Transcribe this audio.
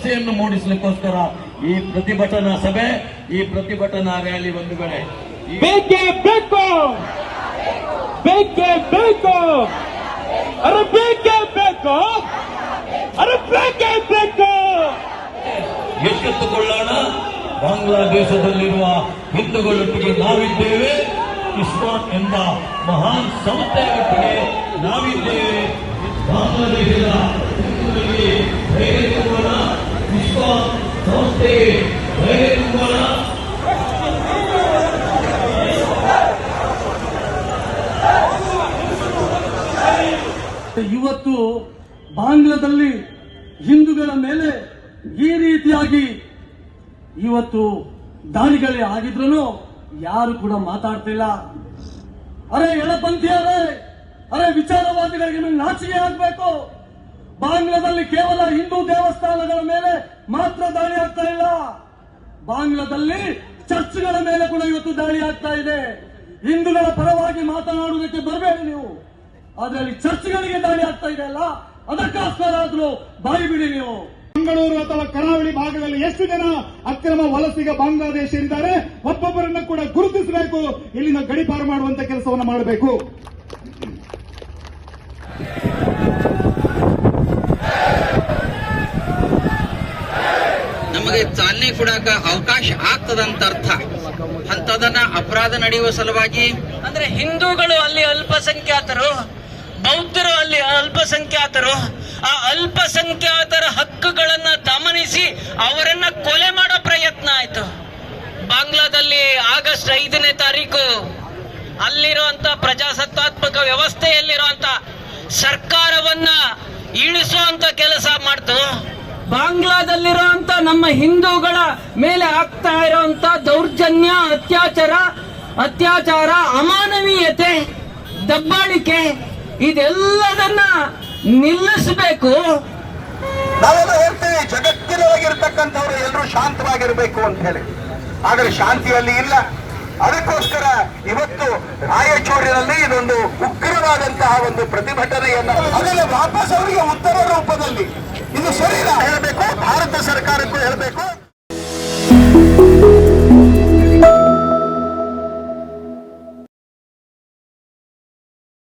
ಭರವಸೆಯನ್ನು ಮೂಡಿಸಲಿಕ್ಕೋಸ್ಕರ ಈ ಪ್ರತಿಭಟನಾ ಸಭೆ ಈ ಪ್ರತಿಭಟನಾ ರ್ಯಾಲಿ ಒಂದು ಕಡೆ. ಬೇಕೇ ಬೇಕು! ಬೇಕೇ ಬೇಕು! ಅರೆ ಬೇಕೇ ಬೇಕು! ಅರೆ ಬೇಕೇ ಬೇಕು! ಎಚ್ಚೆತ್ತುಕೊಳ್ಳೋಣ. ಬಾಂಗ್ಲಾದೇಶದಲ್ಲಿರುವ ಹಿಂದೂಗಳೊಟ್ಟಿಗೆ ನಾವಿದ್ದೇವೆ. ಇಸ್ಕಾನ್ ಎಂಬ ಮಹಾನ್ ಸಂಸ್ಥೆಯೊಟ್ಟಿಗೆ ಇವತ್ತು ಬಾಂಗ್ಲಾದಲ್ಲಿ ಹಿಂದೂಗಳ ಮೇಲೆ ಈ ರೀತಿಯಾಗಿ ಇವತ್ತು ದಾಳಿಗಳೇ ಆಗಿದ್ರು ಯಾರು ಕೂಡ ಮಾತಾಡ್ತಿಲ್ಲ ಅರೆ ಎಳಪಂಥಿಯರೇ ಅರೆ ವಿಚಾರವಾದಿಗಳಿಗೆ ನಾಚಿಕೆ ಆಗ್ಬೇಕು. ಬಾಂಗ್ಲಾದಲ್ಲಿ ಕೇವಲ ಹಿಂದೂ ದೇವಸ್ಥಾನಗಳ ಮೇಲೆ ಮಾತ್ರ ದಾಳಿ ಆಗ್ತಾ ಇಲ್ಲ. ಬಾಂಗ್ಲಾದಲ್ಲಿ ಚರ್ಚ್ಗಳ ಮೇಲೆ ಕೂಡ ಇವತ್ತು ದಾಳಿ ಆಗ್ತಾ ಇದೆ. ಹಿಂದೂಗಳ ಪರವಾಗಿ ಮಾತನಾಡುವುದಕ್ಕೆ ಬರಬೇಡಿ ನೀವು. ಆದ್ರೆ ಅಲ್ಲಿ ಚರ್ಚ್ಗಳಿಗೆ ದಾಳಿ ಆಗ್ತಾ ಇದೆ ಅಲ್ಲ? ಅದಕ್ಕೋಸ್ಕರ ಆದ್ರೂ ಬಾಯಿ ಬಿಡಿ ನೀವು. ಮಂಗಳೂರು ಅಥವಾ ಕರಾವಳಿ ಭಾಗದಲ್ಲಿ ಎಷ್ಟು ಜನ ಅಕ್ರಮ ವಲಸಿಗ ಬಾಂಗ್ಲಾದೇಶ ಇದ್ದಾರೆ? ಒಬ್ಬೊಬ್ಬರನ್ನ ಕೂಡ ಗುರುತಿಸಬೇಕು. ಇಲ್ಲಿನ ಗಡಿಪಾರು ಮಾಡುವಂತ ಕೆಲಸವನ್ನು ಮಾಡಬೇಕು. ನಮಗೆ ಚಾಲನೆ ಕೊಡಾಕ ಅವಕಾಶ ಆಗ್ತದಂತ ಅರ್ಥ ಅಂತದನ್ನ ಅಪರಾಧ ನಡೆಯುವ ಸಲುವಾಗಿ ಅಂದ್ರೆ ಹಿಂದೂಗಳು ಅಲ್ಲಿ ಅಲ್ಪಸಂಖ್ಯಾತರು, ಬೌದ್ಧರು ಅಲ್ಲಿ ಅಲ್ಪಸಂಖ್ಯಾತರು, ಆ ಅಲ್ಪಸಂಖ್ಯಾತರ ಹಕ್ಕುಗಳನ್ನ ದಮನಿಸಿ ಅವರನ್ನ ಕೊಲೆ ಮಾಡೋ ಪ್ರಯತ್ನ ಆಯ್ತು. ಬಾಂಗ್ಲಾದಲ್ಲಿ ಆಗಸ್ಟ್ ಐದನೇ ತಾರೀಕು ಅಲ್ಲಿರುವಂತ ಪ್ರಜಾಸತ್ತಾತ್ಮಕ ವ್ಯವಸ್ಥೆಯಲ್ಲಿರುವಂತ ಬಾಂಗ್ಲಾದಲ್ಲಿರುವಂತ ನಮ್ಮ ಹಿಂದೂಗಳ ಮೇಲೆ ಆಗ್ತಾ ಇರುವಂತ ದೌರ್ಜನ್ಯ, ಅತ್ಯಾಚಾರ ಅತ್ಯಾಚಾರ, ಅಮಾನವೀಯತೆ, ದಬ್ಬಾಳಿಕೆ, ಇದೆಲ್ಲದನ್ನ ನಿಲ್ಲಿಸಬೇಕು. ನಾವೆಲ್ಲ ಹೇಳ್ತೇವೆ, ಜಗತ್ತಿನೊಳಗಿರ್ತಕ್ಕಂಥವ್ರು ಎಲ್ಲರೂ ಶಾಂತವಾಗಿರ್ಬೇಕು ಅಂತ ಹೇಳಿ. ಆದರೆ ಶಾಂತಿಯಲ್ಲಿ ಇಲ್ಲ. ಅದಕ್ಕೋಸ್ಕರ ಇವತ್ತು ರಾಯಚೂರಿನಲ್ಲಿ ಇದೊಂದು ಉಗ್ರವಾದಂತಹ ಒಂದು ಪ್ರತಿಭಟನೆಯನ್ನ ಅದನ್ನು ವಾಪಸ್ ಅವರಿಗೆ ಉತ್ತರ ರೂಪದಲ್ಲಿ. ಇದು ಸರಿ ಹೇಳಬೇಕು ಭಾರತ ಸರ್ಕಾರಕ್ಕೂ ಹೇಳಬೇಕು.